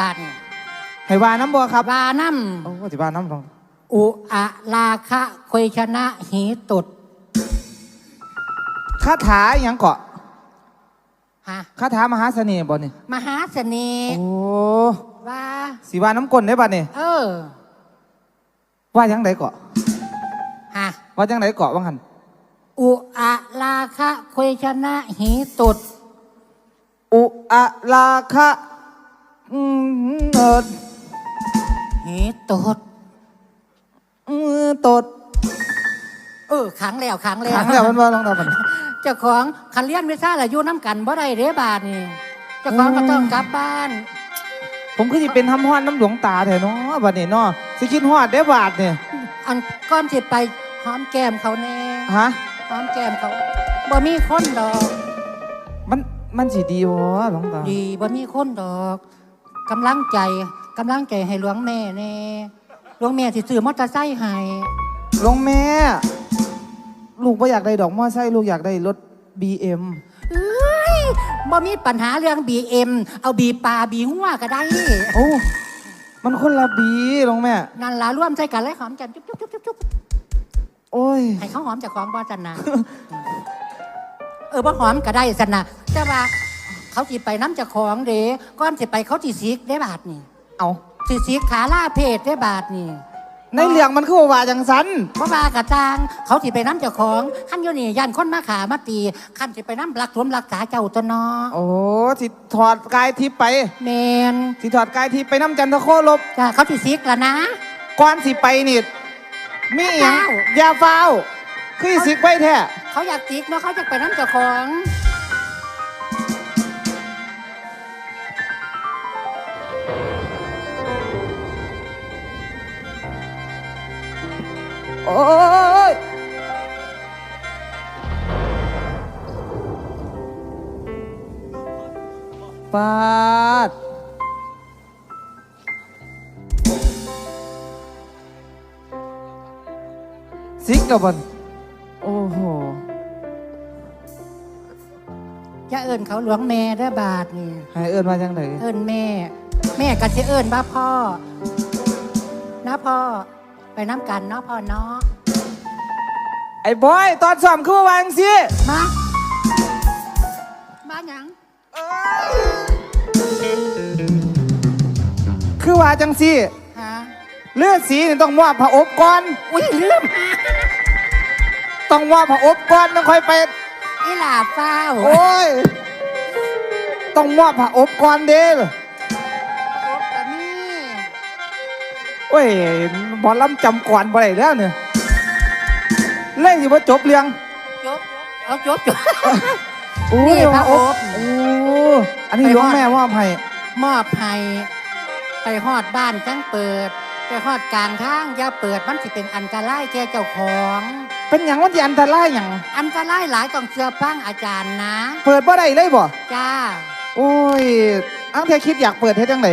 บาดนี่ให้ว่าน้ำบ่ครับวาน้โอ้สิว่าน้ำทองำอุอะลาคะควยชนะหีตุดคาถาอหยังเกาะฮะคาถามหาเสน่ห์บ่นี่มหาเสน่ห์โอ้ว่า สิว่าน้ำกลได้บัดนี่เออว่าจังไดเกาะ ฮะว่าจังไดเกาะว่างั้นอุอะลาคะควยชนะหีตุดอุอะลาคะอืม เอิดหีตุดอือตดเออขังแล้วขังแล้วขังแล้วมันว่าลองดาบัดนี้เจ้าของคันเลียนไม่ซ่าละอยู่น้ำกันบ่ได้เด้บาดนี่เจ้าของก็ต้องกลับบ้าน ผมคือสิเป็นทำฮ้อนน้ำหลวงตาแท้เนาะบัดนี้เนาะสิคิดฮอดได้บาดนี่อันก้อนสิไปหอมแก้มเขาแน่ฮะหอมแก้มเขาบ่มีคนดอก มันมันสิดีบ่หลวงตาดีบ่มีคนดอก กำลังใจกำลังใจให้หลวงแม่แน่หลวงแม่สิซื้อมอเตอร์ไซค์ให้หลวงแม่ ลูกบ่อยากได้ดอกมอไซค์ลูกอยากได้รถ BM เอ้ยบ่มีปัญหาเรื่อง BM เอาบีปลาบีหัวก็ได้ โอ้มันคนละบีหลวงแม่ นั่นล่ะร่วมใจกันเลยหอมกันจุ๊บจุ๊บจุ๊บจุ๊บจุ๊บโอ้ย ให้เขาหอมจากของบ่จันนะ เออบ่หอมก็ได้สันนะแต่ว่า เขาสิไปน้ำจากของเด้ก้อนสิไปเขาสิซิกได้บาทนี่เอาสิซิกขาล่าเพศได้บาทนี่ในเรื่องมันคือว่าจังสันบ่ว่ากระจาง เขาสิไปน้ำจากของขั้นอยู่นี่ยันคนมาขามาตีขั้นสิไปน้ำรักสวมรักษาเจ้าตัวเนอโอ้สิถอดกายทิพย์ไปแมนสิถอดกายทิพย์ไปน้ำจันทโคลบจ้าเขาสิซิกแล้วนะก่อนสิไปนี่มีอหยังเจ้าอยาฟ้าวคือสิสิกไปแท้เขาอยากซิกเนาะเขาจะไปน้ำจากของ โอ้ยปาดสิกกับมันโอ้โหจะเอิ้นเขาหลวงแม่ได้อบาทนี่ให้เอิ้นมาจังไหน เอิ้นแม่ แม่ก็สิเอิ้นว่าพ่อนะพ่อ ไปน้ำกันเนาะพ่อเนาะไอ้บอยตอนสอบคือว่าวาจังสิมามาหยังคือว่าจังสิฮะเลือดสีนี่ต้องมอบผ้าอบก่อน อุ้ยลืมต้องมอบผ้าอบก่อนต้องค่อยไป อีหลาเฝ้า โอ้ย ต้องมอบผ้าอบก่อนเด้อ อ้ยบอลล้ำจำก่อนบ่ได้แล้วเนี่ยเล่นอยู่ว่าจบเรื่องจบเอาจบจบ โอ้นี่ยผ้าอบโอ้อันนี้ไปหลวงฮอดแม่มอบให้มอบให้ไปฮอดบ้านจังเปิด ไปฮอดกลางทางอย่าเปิดมันสิเป็นอันตรายแก่เจ้าของ เป็นอย่างวันที่อันตรายอย่างอันตรายหลายต้องเชื่อฟังอาจารย์นะ เปิดบ่ได้เลยบ่จ้า โอ้ยอังเทคิดอยากเปิดเฮ็ดจังได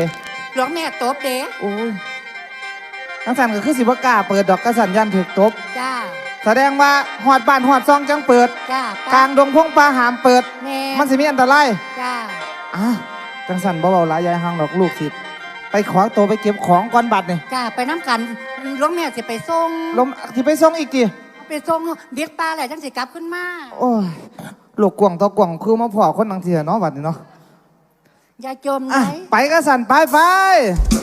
หลวงแม่ตบเด้โอ้ย อังสันก็คือสิบ่กล้าเปิดดอกกระสันยันถึกตบ จ้า แสดงว่าหอดบ้านหอดซองจังเปิด จ้ากลางดงพงป่าหามเปิด แม่มันสิมีอันตรายจ้า อะจังสันบ่เบาหลายยายห่างดอกลูกศิษย์ไปขอตัวไปเก็บของก่อนบัตรนี่จ้า ไปน้ำกันหลวงแม่สิไปส่งลมที่ไปส่งอีกทีไปส่งเด็กปลาแหละจังสิกลับขึ้นมา โอ้ยลูกกวางตัวกวางคือมาพอคนนังเทียเนาะบัดนี้เนาะอย่าจมอะไหน ไปกระสันไปไปไ